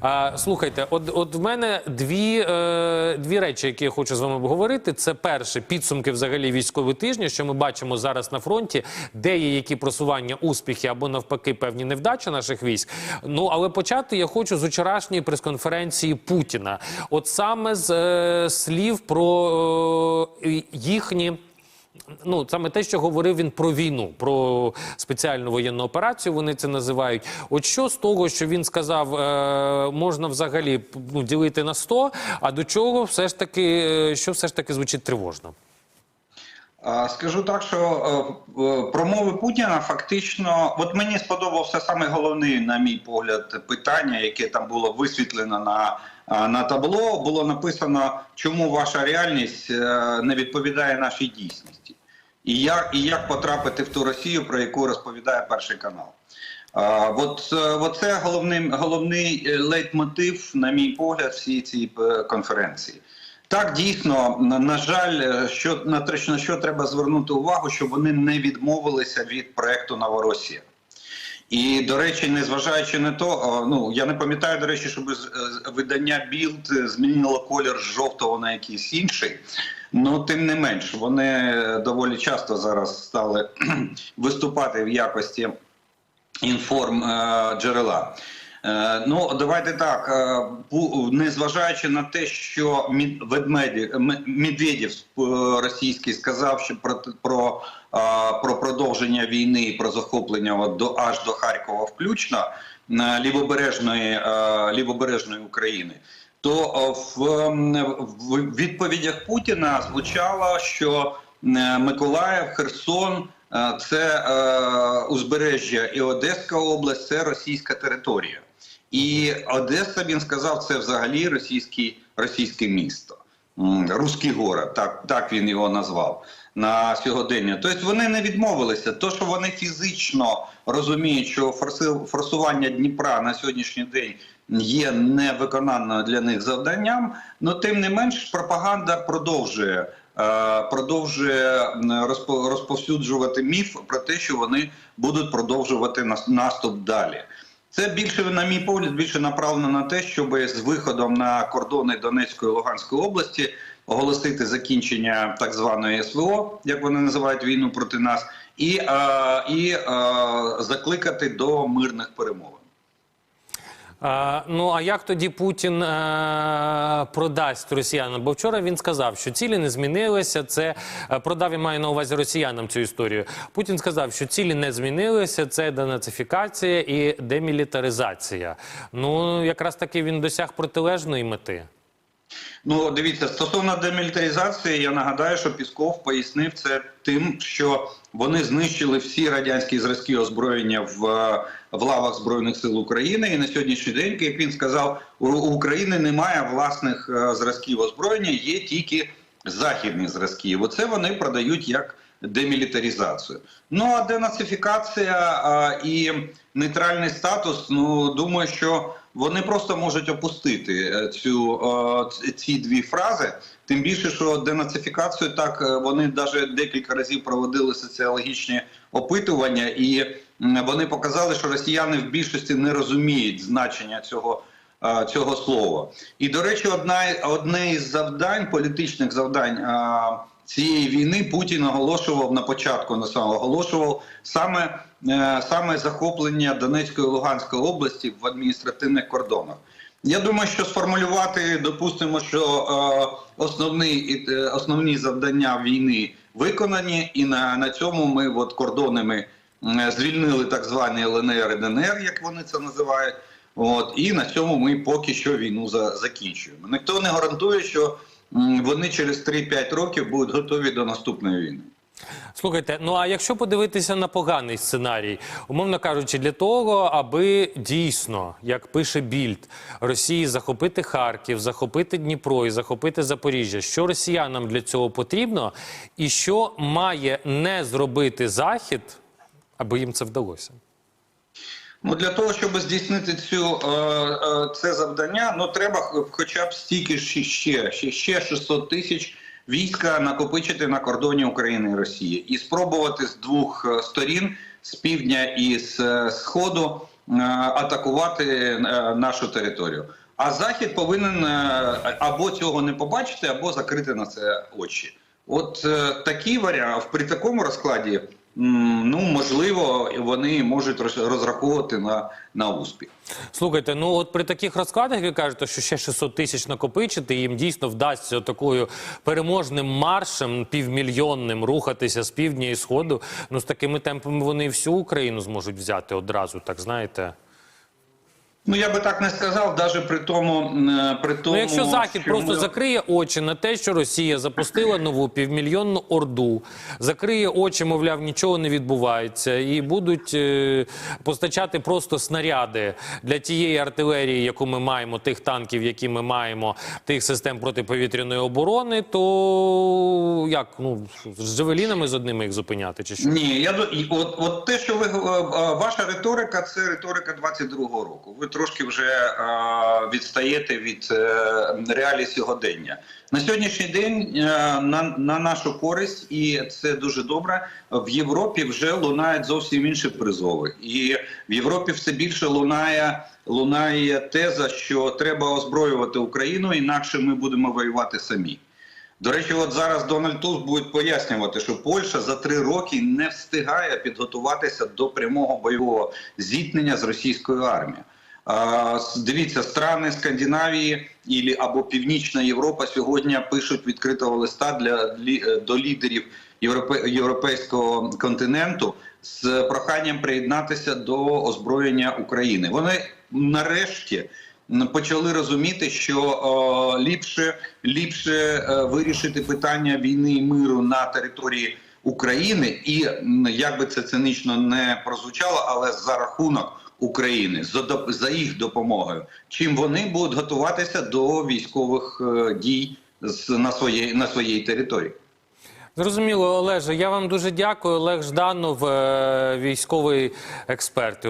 А, слухайте, от, от в мене дві, е, дві речі, які я хочу з вами обговорити. Це перше підсумки взагалі військового тижня, що ми бачимо зараз на фронті, де є які просування, успіхи або навпаки певні невдачі наших військ. Ну але почати я хочу з вчорашньої прес-конференції Путіна. От саме з е, слів про е, їхні. Ну, саме те, що говорив він про війну, про спеціальну воєнну операцію, вони це називають. От що з того, що він сказав, е, можна взагалі ну, ділити на 100, а до чого все ж таки, е, що все ж таки звучить тривожно? Скажу так, що е, промови Путіна фактично, от мені сподобався саме головне, на мій погляд, питання, яке там було висвітлено на, на табло. Було написано, чому ваша реальність не відповідає нашій дійсності, і як, і як потрапити в ту Росію, про яку розповідає перший канал. А, от, е, от це головний, головний е, лейтмотив, на мій погляд, всієї цієї е, конференції. Так, дійсно, на, жаль, що на те, на що треба звернути увагу, щоб вони не відмовилися від проекту Новоросія. І, до речі, незважаючи на то, ну я не пам'ятаю, до речі, щоб видання Білд змінило колір з жовтого на якийсь інший. Ну, тим не менш, вони доволі часто зараз стали виступати в якості інформ е, джерела. Е, Ну, давайте так. е, Незважаючи на те, що Медведєв російський сказав, що про, про, про продовження війни і про захоплення от до аж до Харкова, включно лівобережної, лівобережної України. То е, в, відповідях Путіна звучало, що Миколаїв, Херсон е, це е, узбережжя і Одеська область це російська територія. І Одеса, він сказав, це взагалі російський, російське місто. Руський город, так, так він його назвав на сьогодення. Тобто вони не відмовилися. То, що вони фізично розуміють, що форсування Дніпра на сьогоднішній день є невиконаною для них завданням, але тим не менш пропаганда продовжує. е, Продовжує розповсюджувати міф про те, що вони будуть продовжувати наступ далі. Це більше, на мій погляд, більше направлено на те, щоб з виходом на кордони Донецької і Луганської області оголосити закінчення так званої СВО, як вони називають війну проти нас, і, е, і е, закликати до мирних перемовин. А, ну а як тоді Путін а, продасть росіянам? Бо вчора він сказав, що цілі не змінилися. Це е, продав і має на увазі росіянам цю історію. Путін сказав, що цілі не змінилися. Це денацифікація і демілітаризація. Ну якраз таки він досяг протилежної мети. Ну, дивіться, стосовно демілітаризації, я нагадаю, що Пісков пояснив це тим, що вони знищили всі радянські зразки озброєння в, е, в лавах Збройних сил України. І на сьогоднішній день, як він сказав, у України немає власних е, зразків озброєння, є тільки західні зразки. І Оце вони продають як демілітаризацію. Ну а денацифікація а, і нейтральний статус, ну думаю, що вони просто можуть опустити е, цю е, ці дві фрази. Тим більше, що денацифікацію так е, вони навіть декілька разів проводили соціологічні опитування, і вони показали, що росіяни в більшості не розуміють значення цього. Е, Цього слова, і до речі, одна одне із завдань, політичних завдань е, цієї війни Путін оголошував на початку на самого оголошував саме, е, саме захоплення Донецької і Луганської області в адміністративних кордонах. Я думаю, що сформулювати, допустимо, що е, основні, е, основні завдання війни виконані, і на, на цьому ми от кордонами м, звільнили так звані ЛНР і ДНР, як вони це називають. От і на цьому ми поки що війну за, закінчуємо. Ніхто не гарантує, що вони через 3-5 років будуть готові до наступної війни. Слухайте, ну а якщо подивитися на поганий сценарій, умовно кажучи, для того, аби дійсно, як пише Більд, Росії захопити Харків, захопити Дніпро і захопити Запоріжжя, що росіянам для цього потрібно, і що має не зробити Захід, аби їм це вдалося? Ну для того, щоб здійснити цю е, е, це завдання, ну треба хоча б стільки ще, ще, ще 600 тисяч війська накопичити на кордоні України і Росії і спробувати з двох е, сторін, з півдня і з сходу, атакувати нашу територію. А Захід повинен або цього не побачити, або закрити на це очі. От такий варіант при такому розкладі, ну можливо, вони можуть роз- розраховувати на, на успіх. Слухайте, ну от при таких розкладах ви кажете, що ще 600 тисяч накопичити, їм дійсно вдасться такою переможним маршем півмільйонним рухатися з півдня і сходу. Ну з такими темпами вони всю Україну зможуть взяти одразу, так знаєте. Ну я би так не сказав, навіть при тому, м, при тому Ну, якщо Захід що просто ми- закриє очі на те, що Росія запустила нову півмільйонну орду, закриє очі, мовляв, нічого не відбувається, і будуть е, постачати просто снаряди для тієї артилерії, яку ми маємо, тих танків, які ми маємо, тих систем протиповітряної оборони, то як ну з джавелінами з одними їх зупиняти, чи що? Ні, я от, от те, що ви е, е, ваша риторика, це риторика 22-го року. Ви трошки вже е, відстаєте від е, реалій сьогодення. На сьогоднішній день е, на, на нашу користь, і це дуже добре. В Європі вже лунають зовсім інші призови, і в Європі все більше лунає. Лунає теза, що треба озброювати Україну, інакше ми будемо воювати самі. До речі, от зараз Дональд Туск буде пояснювати, що Польща за три роки не встигає підготуватися до прямого бойового зіткнення з російською армією. Дивіться, страни Скандинавії ілі або Північна Європа сьогодні пишуть відкритого листа для е, до лідерів європе, європейського континенту з проханням приєднатися до озброєння України. Вони нарешті почали розуміти, що о, ліпше, ліпше е, вирішити питання війни і миру на території України, і як би це цинічно не прозвучало, але за рахунок України за, їх допомогою, чим вони будуть готуватися до військових е, дій на, своєї, на своїй території. Зрозуміло, Олеже. Я вам дуже дякую. Олег Жданов, е, військовий експерт.